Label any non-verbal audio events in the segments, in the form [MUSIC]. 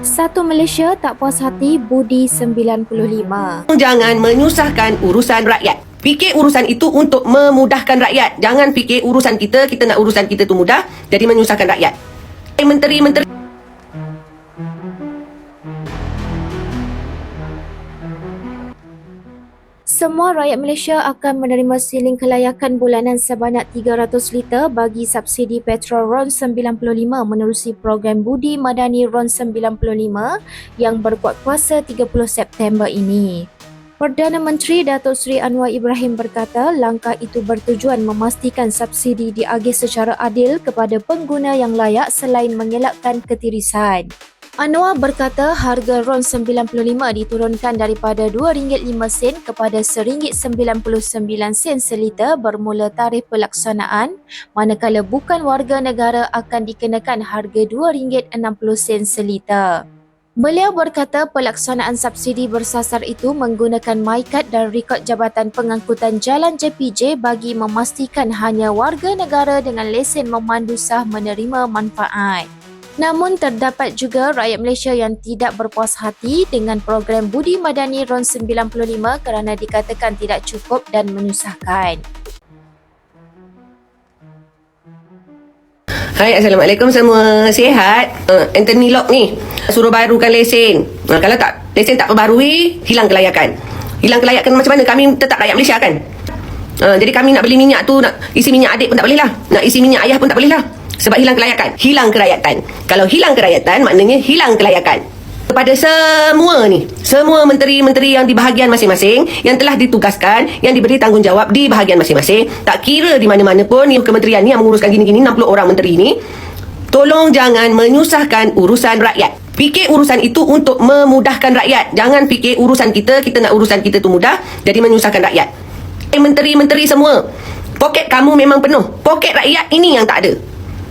Satu Malaysia tak puas hati Budi 95. Jangan menyusahkan urusan rakyat. Fikir urusan itu untuk memudahkan rakyat. Jangan fikir urusan kita, kita nak urusan kita tu mudah, jadi menyusahkan rakyat. Menteri-menteri Semua rakyat Malaysia akan menerima siling kelayakan bulanan sebanyak 300 liter bagi subsidi petrol RON 95 menerusi program Budi Madani RON 95 yang berkuat kuasa 30 September ini. Perdana Menteri Datuk Seri Anwar Ibrahim berkata langkah itu bertujuan memastikan subsidi diagih secara adil kepada pengguna yang layak selain mengelakkan ketirisan. Anwar berkata harga RON 95 diturunkan daripada RM2.05 kepada RM1.99 seliter bermula tarikh pelaksanaan manakala bukan warga negara akan dikenakan harga RM2.60 seliter. Beliau berkata pelaksanaan subsidi bersasar itu menggunakan MyCard dan rekod Jabatan Pengangkutan Jalan JPJ bagi memastikan hanya warga negara dengan lesen memandu sah menerima manfaat. Namun terdapat juga rakyat Malaysia yang tidak berpuas hati dengan program Budi Madani RON 95 kerana dikatakan tidak cukup dan menyusahkan. Hai, Assalamualaikum semua. Sihat? Uh, Anthony Lock ni. Suruh barukan lesen. Uh, kalau tak lesen tak perbarui, hilang kelayakan. Hilang kelayakan macam mana? Kami tetap rakyat Malaysia kan? Uh, jadi kami nak beli minyak tu, nak isi minyak adik pun tak boleh lah. Nak isi minyak ayah pun tak boleh lah. Sebab hilang kelayakan. Hilang kerakyatan. Kalau hilang kerakyatan, maknanya hilang kelayakan. Kepada semua ni, semua menteri-menteri yang di bahagian masing-masing, yang telah ditugaskan, yang diberi tanggungjawab di bahagian masing-masing, tak kira di mana-mana pun, ni kementerian ni yang menguruskan gini-gini, 60 orang menteri ni, tolong jangan menyusahkan urusan rakyat. Fikir urusan itu untuk memudahkan rakyat. Jangan fikir urusan kita, kita nak urusan kita tu mudah, jadi menyusahkan rakyat. Eh, menteri-menteri semua, poket kamu memang penuh. Poket rakyat ini yang tak ada.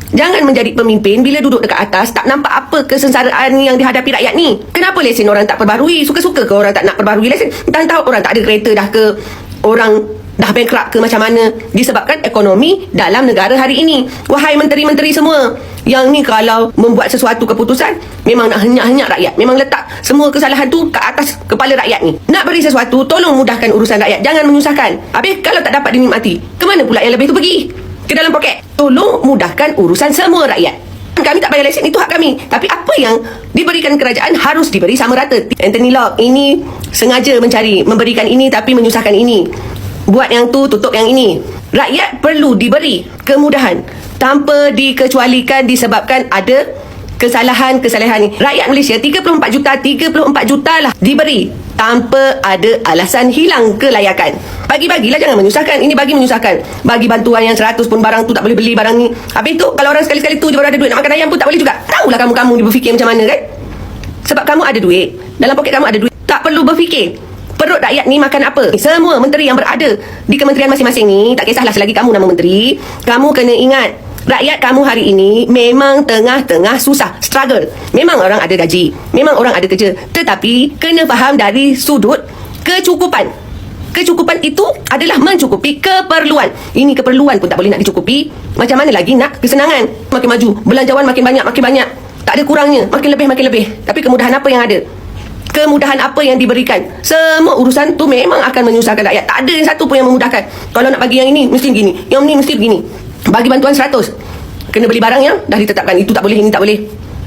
Jangan menjadi pemimpin bila duduk dekat atas tak nampak apa kesensaraan yang dihadapi rakyat ni. Kenapa lesen orang tak perbarui? Suka-suka ke orang tak nak perbarui lesen? Dan tahu orang tak ada kereta dah ke? Orang dah bankrupt ke macam mana? Disebabkan ekonomi dalam negara hari ini. Wahai menteri-menteri semua, yang ni kalau membuat sesuatu keputusan, memang nak henyak-henyak rakyat. Memang letak semua kesalahan tu ke atas kepala rakyat ni. Nak beri sesuatu, tolong mudahkan urusan rakyat. Jangan menyusahkan. Habis kalau tak dapat dinikmati, ke mana pula yang lebih tu pergi? ke dalam poket. Tolong mudahkan urusan semua rakyat. Kami tak bayar lesen, itu hak kami. Tapi apa yang diberikan kerajaan harus diberi sama rata. Anthony Locke, ini sengaja mencari, memberikan ini tapi menyusahkan ini. Buat yang tu, tutup yang ini. Rakyat perlu diberi kemudahan tanpa dikecualikan disebabkan ada kesalahan-kesalahan. Rakyat Malaysia 34 juta, 34 juta lah diberi tanpa ada alasan hilang kelayakan. Bagi-bagilah jangan menyusahkan. Ini bagi menyusahkan. Bagi bantuan yang 100 pun barang tu tak boleh beli barang ni. Habis tu kalau orang sekali-sekali tu je baru ada duit nak makan ayam pun tak boleh juga. Tahulah kamu-kamu ni berfikir macam mana kan? Sebab kamu ada duit. Dalam poket kamu ada duit. Tak perlu berfikir. Perut rakyat ni makan apa? Semua menteri yang berada di kementerian masing-masing ni, tak kisahlah selagi kamu nama menteri, kamu kena ingat Rakyat kamu hari ini memang tengah-tengah susah, struggle. Memang orang ada gaji, memang orang ada kerja. Tetapi kena faham dari sudut kecukupan. Kecukupan itu adalah mencukupi keperluan. Ini keperluan pun tak boleh nak dicukupi. Macam mana lagi nak kesenangan? Makin maju, belanjawan makin banyak, makin banyak. Tak ada kurangnya, makin lebih, makin lebih. Tapi kemudahan apa yang ada? Kemudahan apa yang diberikan? Semua urusan tu memang akan menyusahkan rakyat. Tak ada yang satu pun yang memudahkan. Kalau nak bagi yang ini, mesti begini. Yang ini, mesti begini. Bagi bantuan 100 Kena beli barang yang dah ditetapkan. Itu tak boleh, ini tak boleh.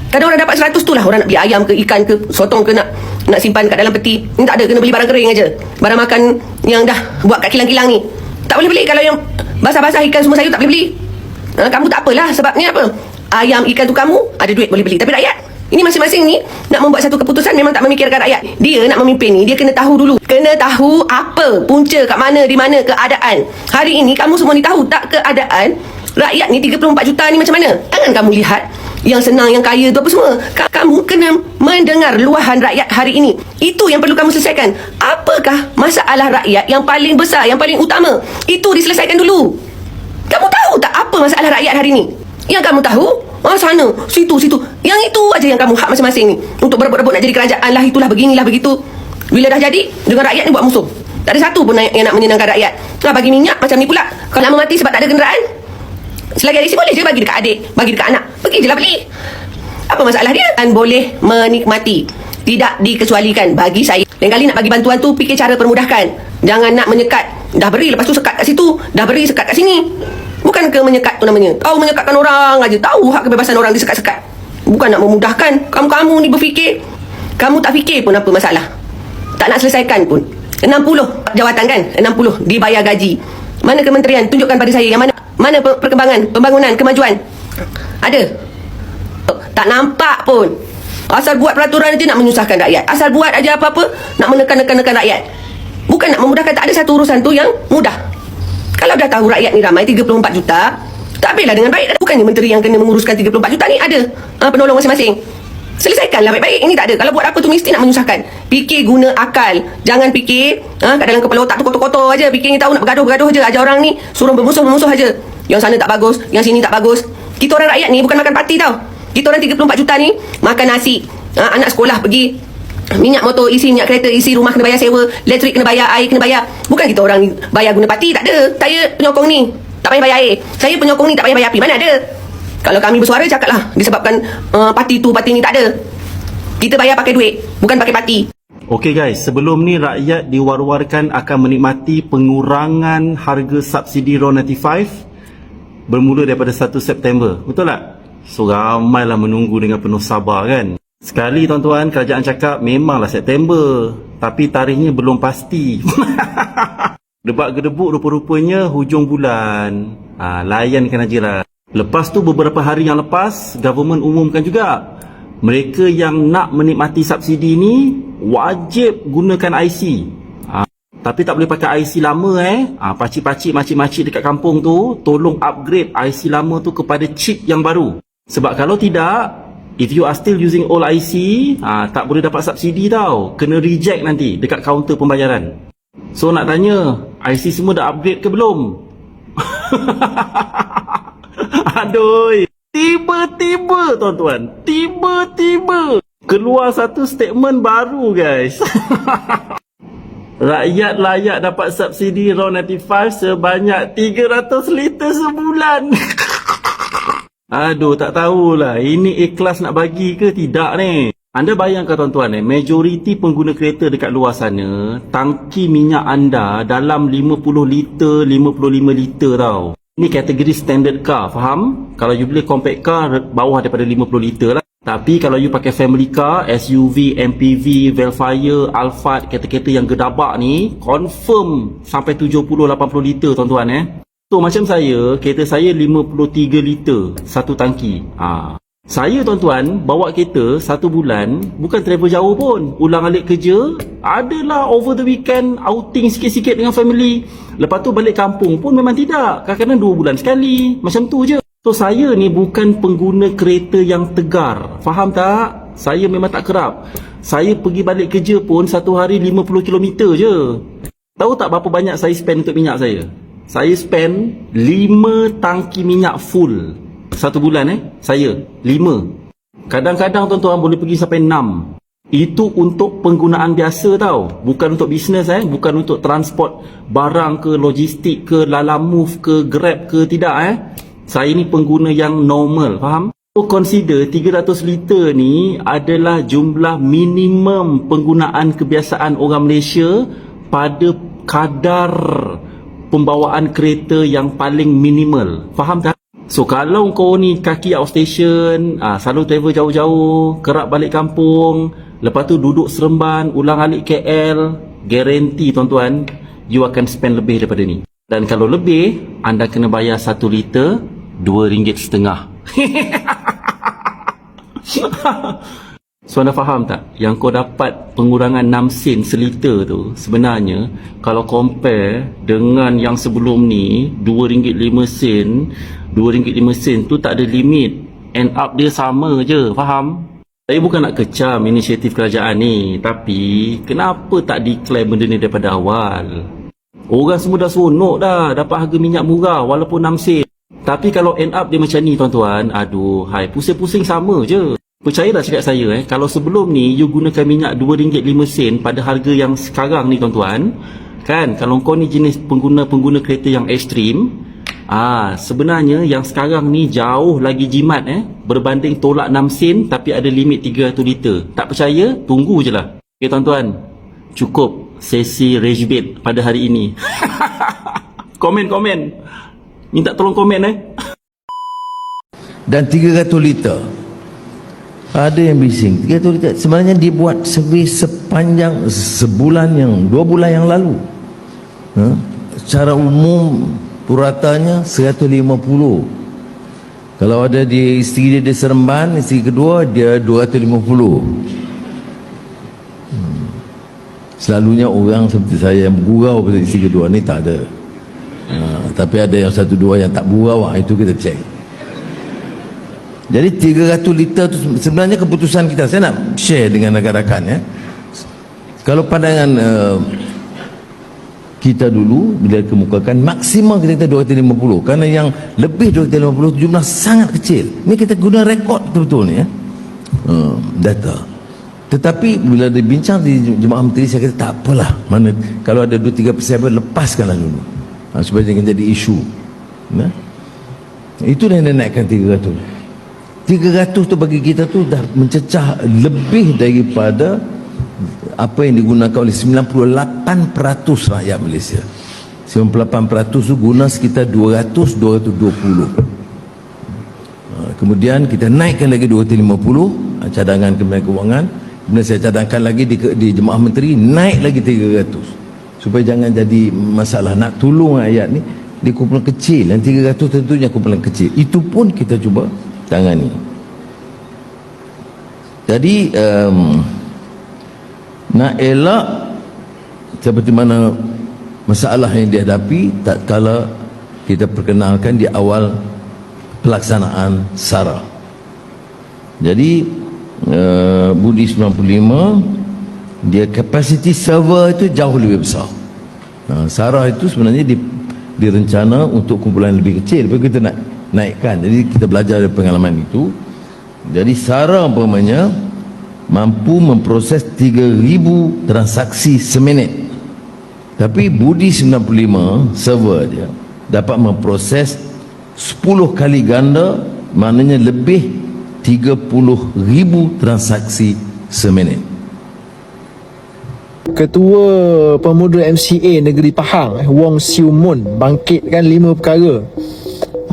Kadang orang dapat 100 tu lah. Orang nak beli ayam ke ikan ke Sotong ke nak nak simpan kat dalam peti. Ini tak ada, kena beli barang kering aja. Barang makan yang dah buat kat kilang-kilang ni. Tak boleh beli. Kalau yang basah-basah ikan semua sayur tak boleh beli. Ha, Kamu tak apalah. Sebabnya apa? Ayam ikan tu kamu Ada duit boleh beli. Tapi rakyat ini masing-masing ni nak membuat satu keputusan memang tak memikirkan rakyat. Dia nak memimpin ni, dia kena tahu dulu. Kena tahu apa punca kat mana, di mana keadaan. Hari ini kamu semua ni tahu tak keadaan rakyat ni 34 juta ni macam mana? Jangan kamu lihat yang senang, yang kaya tu apa semua. Kamu kena mendengar luahan rakyat hari ini. Itu yang perlu kamu selesaikan. Apakah masalah rakyat yang paling besar, yang paling utama? Itu diselesaikan dulu. Kamu tahu tak apa masalah rakyat hari ini? Yang kamu tahu, Ah sana, situ, situ. Yang itu aja yang kamu hak masing-masing ni. Untuk berebut-rebut nak jadi kerajaan lah, itulah beginilah begitu. Bila dah jadi, dengan rakyat ni buat musuh. Tak ada satu pun yang nak menyenangkan rakyat. Nah, bagi minyak macam ni pula. Kalau nak mati sebab tak ada kenderaan, selagi ada isi boleh je bagi dekat adik, bagi dekat anak. Pergi je lah beli. Apa masalah dia? Dan boleh menikmati. Tidak dikecualikan bagi saya. Lain kali nak bagi bantuan tu, fikir cara permudahkan. Jangan nak menyekat. Dah beri, lepas tu sekat kat situ. Dah beri, sekat kat sini. Bukan ke menyekat tu namanya. Kau menyekatkan orang aja. Tahu hak kebebasan orang disekat-sekat. Bukan nak memudahkan. Kamu-kamu ni berfikir. Kamu tak fikir pun apa masalah. Tak nak selesaikan pun. 60 jawatan kan? 60 dibayar gaji. Mana kementerian? Tunjukkan pada saya yang mana mana per- perkembangan, pembangunan, kemajuan. Ada. Tak nampak pun. Asal buat peraturan aja nak menyusahkan rakyat. Asal buat aja apa-apa nak menekan-nekan-nekan rakyat. Bukan nak memudahkan tak ada satu urusan tu yang mudah. Kalau dah tahu rakyat ni ramai 34 juta, tak habislah dengan baik. Bukannya menteri yang kena menguruskan 34 juta ni ada uh, penolong masing-masing. Selesaikanlah baik-baik. Ini tak ada. Kalau buat apa tu mesti nak menyusahkan. Fikir guna akal. Jangan fikir ha, kat dalam kepala otak tu kotor-kotor aja. Fikir ni tahu nak bergaduh-bergaduh aja. Ajar orang ni suruh bermusuh-bermusuh aja. Yang sana tak bagus, yang sini tak bagus. Kita orang rakyat ni bukan makan parti tau. Kita orang 34 juta ni makan nasi. Ha, anak sekolah pergi Minyak motor, isi minyak kereta, isi rumah kena bayar sewa, elektrik kena bayar, air kena bayar. Bukan kita orang ni bayar guna parti, tak ada. Saya penyokong ni, tak payah bayar air. Saya penyokong ni tak payah bayar api. Mana ada? Kalau kami bersuara cakaplah disebabkan uh, parti tu parti ni tak ada. Kita bayar pakai duit, bukan pakai parti. Okey guys, sebelum ni rakyat diwar-warkan akan menikmati pengurangan harga subsidi RON 95 bermula daripada 1 September. Betul tak? So ramailah menunggu dengan penuh sabar kan. Sekali tuan-tuan, kerajaan cakap memanglah September. Tapi tarikhnya belum pasti. [LAUGHS] Debat gedebuk rupa-rupanya hujung bulan. Ha, layankan aje lah. Lepas tu beberapa hari yang lepas, government umumkan juga. Mereka yang nak menikmati subsidi ni wajib gunakan IC. Ha, tapi tak boleh pakai IC lama eh. Ha, pakcik-pakcik, makcik-makcik dekat kampung tu tolong upgrade IC lama tu kepada chip yang baru. Sebab kalau tidak, if you are still using old IC, ha, tak boleh dapat subsidi tau. Kena reject nanti dekat kaunter pembayaran. So nak tanya, IC semua dah upgrade ke belum? [LAUGHS] Aduh. Tiba-tiba tuan-tuan. Tiba-tiba. Keluar satu statement baru guys. [LAUGHS] Rakyat layak dapat subsidi RON 95 sebanyak 300 liter sebulan. [LAUGHS] Aduh, tak tahulah. Ini ikhlas nak bagi ke tidak ni? Anda bayangkan tuan-tuan eh, majoriti pengguna kereta dekat luar sana, tangki minyak anda dalam 50 liter, 55 liter tau. Ini kategori standard car, faham? Kalau you beli compact car, bawah daripada 50 liter lah. Tapi kalau you pakai family car, SUV, MPV, Velfire, Alphard, kereta-kereta yang gedabak ni, confirm sampai 70-80 liter tuan-tuan eh. So macam saya, kereta saya 53 liter satu tangki. Ha. Saya tuan-tuan bawa kereta satu bulan bukan travel jauh pun. Ulang alik kerja, adalah over the weekend outing sikit-sikit dengan family. Lepas tu balik kampung pun memang tidak. Kadang-kadang dua bulan sekali. Macam tu je. So saya ni bukan pengguna kereta yang tegar. Faham tak? Saya memang tak kerap. Saya pergi balik kerja pun satu hari 50 km je. Tahu tak berapa banyak saya spend untuk minyak saya? Saya spend 5 tangki minyak full satu bulan eh. Saya 5. Kadang-kadang tuan-tuan boleh pergi sampai 6. Itu untuk penggunaan biasa tau. Bukan untuk bisnes eh. Bukan untuk transport barang ke, logistik ke, lala move ke, grab ke, tidak eh. Saya ni pengguna yang normal, faham? So consider 300 liter ni adalah jumlah minimum penggunaan kebiasaan orang Malaysia pada kadar pembawaan kereta yang paling minimal. Faham tak? So kalau kau ni kaki outstation, ah, selalu travel jauh-jauh, kerap balik kampung, lepas tu duduk seremban, ulang alik KL, guarantee tuan-tuan, you akan spend lebih daripada ni. Dan kalau lebih, anda kena bayar satu liter, dua ringgit setengah. [LAUGHS] So anda faham tak? Yang kau dapat pengurangan 6 sen seliter tu Sebenarnya Kalau compare dengan yang sebelum ni RM2.5 sen RM2.5 sen tu tak ada limit End up dia sama je. Faham? Saya bukan nak kecam inisiatif kerajaan ni Tapi Kenapa tak declare benda ni daripada awal? Orang semua dah seronok dah Dapat harga minyak murah Walaupun 6 sen. Tapi kalau end up dia macam ni tuan-tuan Aduh hai Pusing-pusing sama je Percayalah cakap saya eh, kalau sebelum ni you gunakan minyak RM2.5 pada harga yang sekarang ni tuan-tuan, kan kalau kau ni jenis pengguna-pengguna kereta yang ekstrim, Ah, sebenarnya yang sekarang ni jauh lagi jimat eh berbanding tolak 6 sen tapi ada limit 300 liter. Tak percaya? Tunggu je lah. Okey tuan-tuan. Cukup sesi rage bait pada hari ini. [LAUGHS] komen-komen. Minta tolong komen eh. dan 300 liter ada yang bising. 300 liter sebenarnya dia buat survey sepanjang sebulan yang dua bulan yang lalu. Ha? secara umum puratanya 150 kalau ada di isteri dia di Seremban isteri kedua dia 250 hmm. selalunya orang seperti saya yang bergurau pada isteri kedua ni tak ada. Ha, tapi ada yang satu dua yang tak bergurau ah, itu kita cek jadi 300 liter tu sebenarnya keputusan kita. Saya nak share dengan rakan-rakan ya. Kalau pandangan uh, kita dulu bila kemukakan maksimal kita kata 250 kerana yang lebih 250 jumlah sangat kecil. Ini kita guna rekod betul-betul ni ya. Uh, data. Tetapi bila dibincang di jemaah menteri saya kata tak apalah. Mana kalau ada 2 3 persen lepaskanlah dulu. Ha, supaya jangan jadi isu. Ya. Itu dia naikkan 300. 300 tu bagi kita tu dah mencecah lebih daripada apa yang digunakan oleh 98% rakyat Malaysia. 98% tu guna sekitar 200 220 Ha, kemudian kita naikkan lagi 250 ha, cadangan Kementerian Kewangan. Kemudian saya cadangkan lagi di, di Jemaah Menteri naik lagi 300 supaya jangan jadi masalah nak tolong ayat ni di kumpulan kecil. Yang 300 tentunya kumpulan kecil. Itu pun kita cuba tangani jadi um, nak elak seperti mana masalah yang dihadapi tak kala kita perkenalkan di awal pelaksanaan SARA. Jadi uh, Budi 95 dia kapasiti server itu jauh lebih besar. Uh, SARA itu sebenarnya di, direncana untuk kumpulan lebih kecil. Tapi kita nak naikkan. Jadi kita belajar dari pengalaman itu. Jadi SARA umpamanya mampu memproses 3000 transaksi seminit. Tapi Budi 95 server dia dapat memproses 10 kali ganda maknanya lebih 30,000 transaksi seminit. Ketua Pemuda MCA Negeri Pahang eh, Wong Siu Mun bangkitkan lima perkara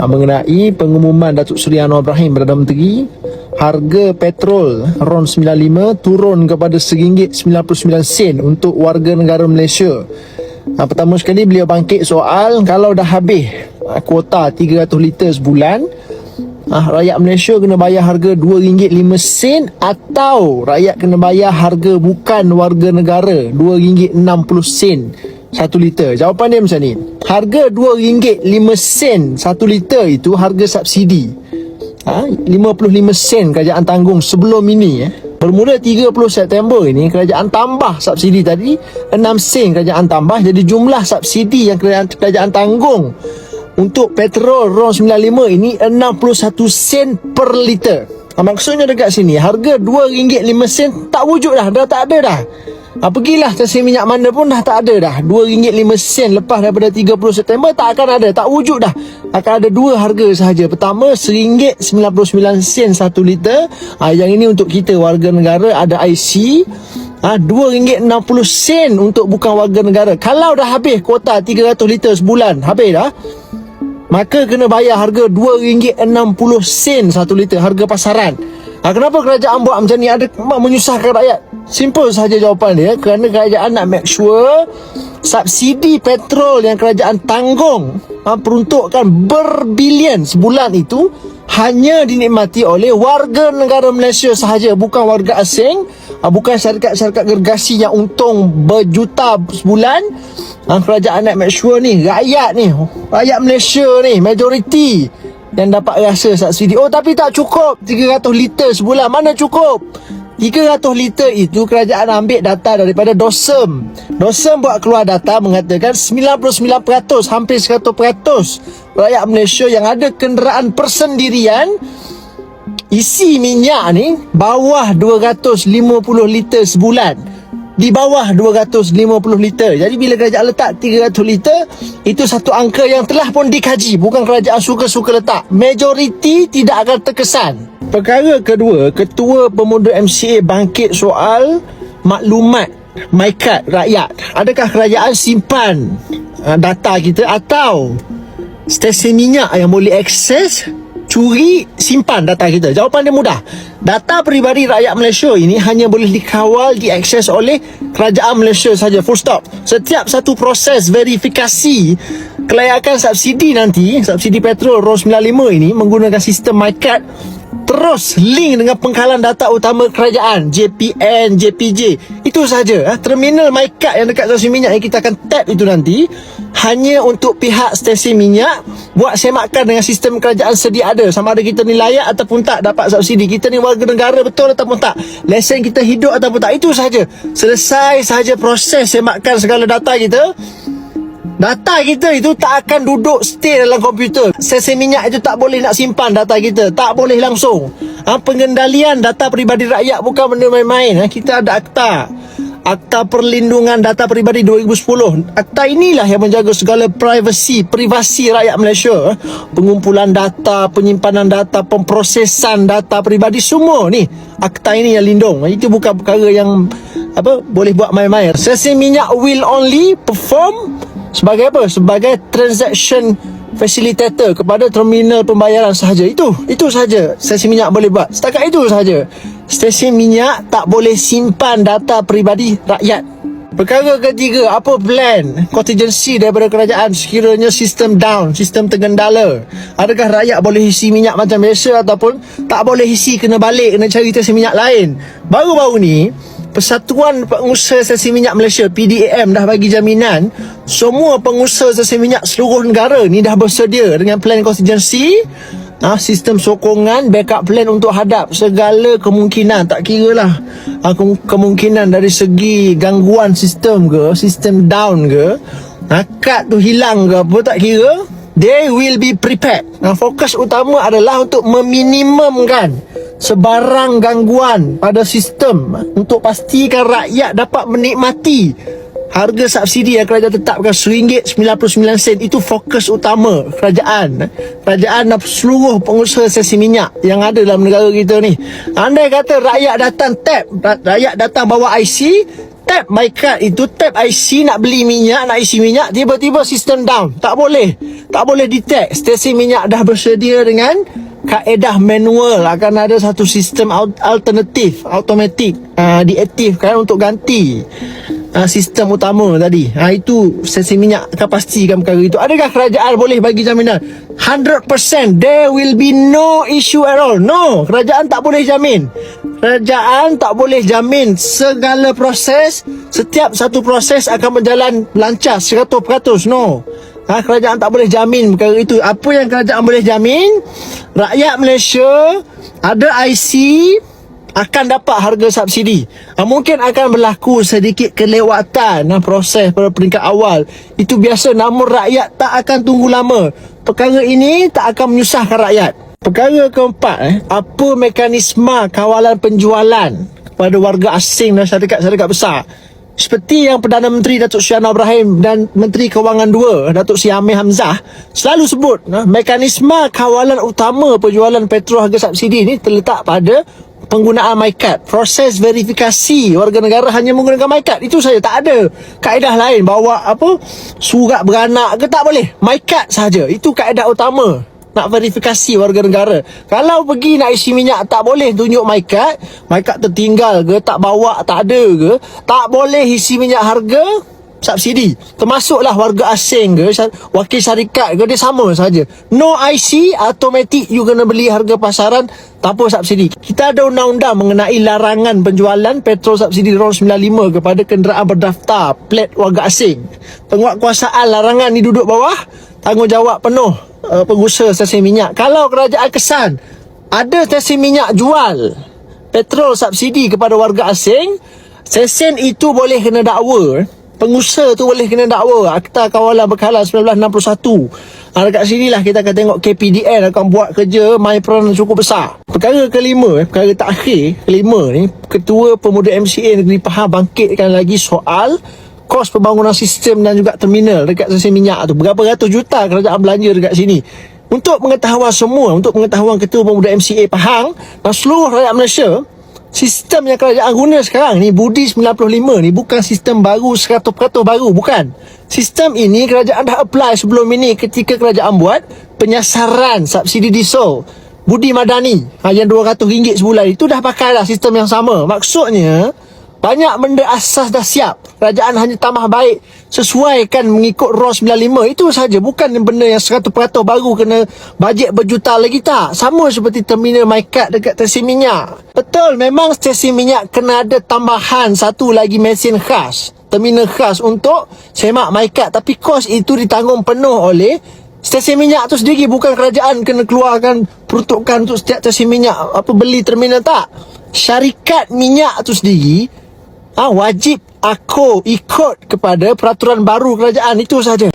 ha, mengenai pengumuman Datuk Seri Anwar Ibrahim Perdana Menteri harga petrol RON 95 turun kepada RM1.99 untuk warga negara Malaysia. Ha, pertama sekali beliau bangkit soal kalau dah habis ha, kuota 300 liter sebulan Ah, rakyat Malaysia kena bayar harga RM2.05 atau rakyat kena bayar harga bukan warga negara RM2.60 satu liter. Jawapan dia macam ni. Harga RM2.05 satu liter itu harga subsidi. Ha, 55 sen kerajaan tanggung sebelum ini eh. Bermula 30 September ini kerajaan tambah subsidi tadi 6 sen kerajaan tambah jadi jumlah subsidi yang kerajaan, kerajaan tanggung untuk petrol RON 95 ini 61 sen per liter. Ha, maksudnya dekat sini harga RM2.05 tak wujud dah, dah tak ada dah. Ha, pergilah stesen minyak mana pun dah tak ada dah. RM2.05 lepas daripada 30 September tak akan ada, tak wujud dah. Akan ada dua harga sahaja. Pertama RM1.99 satu liter. Ha, yang ini untuk kita warga negara ada IC. Ha, RM2.60 untuk bukan warga negara. Kalau dah habis kuota 300 liter sebulan, habis dah maka kena bayar harga RM2.60 satu liter harga pasaran. Ha, kenapa kerajaan buat macam ni? Ada menyusahkan rakyat. Simple saja jawapan dia. Kerana kerajaan nak make sure subsidi petrol yang kerajaan tanggung ha, peruntukkan berbilion sebulan itu hanya dinikmati oleh warga negara Malaysia sahaja bukan warga asing ha, bukan syarikat-syarikat gergasi yang untung berjuta sebulan ha, kerajaan nak make sure ni rakyat ni rakyat Malaysia ni majoriti yang dapat rasa subsidi oh tapi tak cukup 300 liter sebulan mana cukup 300 liter itu kerajaan ambil data daripada DOSEM. DOSEM buat keluar data mengatakan 99% hampir 100% rakyat Malaysia yang ada kenderaan persendirian isi minyak ni bawah 250 liter sebulan. Di bawah 250 liter. Jadi bila kerajaan letak 300 liter, itu satu angka yang telah pun dikaji. Bukan kerajaan suka-suka letak. Majoriti tidak akan terkesan. Perkara kedua, Ketua Pemuda MCA bangkit soal maklumat MyCard rakyat. Adakah kerajaan simpan uh, data kita atau stesen minyak yang boleh akses curi simpan data kita jawapan dia mudah. Data peribadi rakyat Malaysia ini hanya boleh dikawal diakses oleh kerajaan Malaysia saja full stop. Setiap satu proses verifikasi kelayakan subsidi nanti subsidi petrol RON 95 ini menggunakan sistem MyCard terus link dengan pengkalan data utama kerajaan JPN, JPJ itu saja ha? terminal MyCard yang dekat stesen minyak yang kita akan tap itu nanti hanya untuk pihak stesen minyak buat semakan dengan sistem kerajaan sedia ada. Sama ada kita ni layak ataupun tak dapat subsidi. Kita ni warga negara betul ataupun tak? Lesen kita hidup ataupun tak? Itu saja selesai saja proses semakan segala data kita Data kita itu tak akan duduk stay dalam komputer. Sesi minyak itu tak boleh nak simpan data kita. Tak boleh langsung. Ha, pengendalian data peribadi rakyat bukan benda main-main. Ha, kita ada akta. Akta Perlindungan Data Peribadi 2010. Akta inilah yang menjaga segala privasi, privasi rakyat Malaysia. Ha. Pengumpulan data, penyimpanan data, pemprosesan data peribadi semua ni. Akta ini yang lindung. Itu bukan perkara yang apa boleh buat main-main. Sesi minyak will only perform sebagai apa? Sebagai transaction facilitator kepada terminal pembayaran sahaja. Itu, itu sahaja stesen minyak boleh buat. Setakat itu sahaja. Stesen minyak tak boleh simpan data peribadi rakyat. Perkara ketiga, apa plan contingency daripada kerajaan sekiranya sistem down, sistem tergendala? Adakah rakyat boleh isi minyak macam biasa ataupun tak boleh isi kena balik, kena cari stesen minyak lain? Baru-baru ni, Persatuan Pengusaha Stesen Minyak Malaysia PDAM dah bagi jaminan semua pengusaha stesen minyak seluruh negara ni dah bersedia dengan plan kontingensi ah sistem sokongan backup plan untuk hadap segala kemungkinan. Tak kira lah ah, ke- kemungkinan dari segi gangguan sistem ke sistem down ke ah, kad tu hilang ke apa tak kira. They will be prepared. Ah, fokus utama adalah untuk meminimumkan sebarang gangguan pada sistem untuk pastikan rakyat dapat menikmati harga subsidi yang kerajaan tetapkan RM1.99 itu fokus utama kerajaan. Kerajaan dan seluruh pengusaha sesi minyak yang ada dalam negara kita ni. Andai kata rakyat datang tap ra- rakyat datang bawa IC tap my card itu tap IC nak beli minyak nak isi minyak tiba-tiba sistem down. Tak boleh. Tak boleh detect stesen minyak dah bersedia dengan kaedah manual akan ada satu sistem al- alternatif automatik uh, diaktifkan untuk ganti uh, sistem utama tadi. Ha, itu stesen minyak akan pastikan perkara itu. Adakah kerajaan boleh bagi jaminan? 100% there will be no issue at all. No kerajaan tak boleh jamin. Kerajaan tak boleh jamin segala proses. Setiap satu proses akan berjalan lancar 100% no Ha, kerajaan tak boleh jamin perkara itu. Apa yang kerajaan boleh jamin? Rakyat Malaysia ada IC akan dapat harga subsidi. Ha, mungkin akan berlaku sedikit kelewatan ha, proses pada peringkat awal. Itu biasa namun rakyat tak akan tunggu lama. Perkara ini tak akan menyusahkan rakyat. Perkara keempat, eh, apa mekanisme kawalan penjualan kepada warga asing dan syarikat-syarikat besar? Seperti yang Perdana Menteri Datuk Sri Anwar Ibrahim dan Menteri Kewangan II Datuk Sri Amir Hamzah selalu sebut nah, mekanisme kawalan utama penjualan petrol harga subsidi ini terletak pada penggunaan MyCard. Proses verifikasi warga negara hanya menggunakan MyCard. Itu saja tak ada kaedah lain bawa apa surat beranak ke tak boleh. MyCard saja. Itu kaedah utama nak verifikasi warga negara. Kalau pergi nak isi minyak tak boleh tunjuk my card, my card tertinggal ke, tak bawa, tak ada ke, tak boleh isi minyak harga subsidi. Termasuklah warga asing ke, wakil syarikat ke, dia sama saja. No IC, automatic you kena beli harga pasaran tanpa subsidi. Kita ada undang-undang mengenai larangan penjualan petrol subsidi RON 95 kepada kenderaan berdaftar plat warga asing. Penguatkuasaan larangan ni duduk bawah, tanggungjawab penuh uh, pengusaha stesen minyak. Kalau kerajaan kesan ada stesen minyak jual petrol subsidi kepada warga asing, stesen itu boleh kena dakwa. Pengusaha tu boleh kena dakwa. Akta Kawalan Bekalan 1961. Ha, dekat sini lah kita akan tengok KPDN akan buat kerja main peranan cukup besar. Perkara kelima, eh, perkara terakhir, kelima ni, Ketua Pemuda MCA Negeri Pahang bangkitkan lagi soal kos pembangunan sistem dan juga terminal dekat stesen minyak tu. Berapa ratus juta kerajaan belanja dekat sini. Untuk pengetahuan semua, untuk pengetahuan Ketua Pemuda MCA Pahang dan seluruh rakyat Malaysia, Sistem yang kerajaan guna sekarang ni Budi 95 ni bukan sistem baru 100% baru bukan. Sistem ini kerajaan dah apply sebelum ini ketika kerajaan buat penyasaran subsidi diesel Budi Madani ha, yang RM200 sebulan itu dah pakai dah sistem yang sama. Maksudnya banyak benda asas dah siap. Kerajaan hanya tambah baik sesuaikan mengikut ROS 95. Itu saja bukan benda yang 100% baru kena bajet berjuta lagi tak. Sama seperti terminal MyCard dekat stesen minyak. Betul, memang stesen minyak kena ada tambahan satu lagi mesin khas. Terminal khas untuk semak MyCard. Tapi kos itu ditanggung penuh oleh Stesen minyak tu sendiri bukan kerajaan kena keluarkan peruntukan untuk setiap stesen minyak apa beli terminal tak. Syarikat minyak tu sendiri ah wajib aku ikut kepada peraturan baru kerajaan itu saja.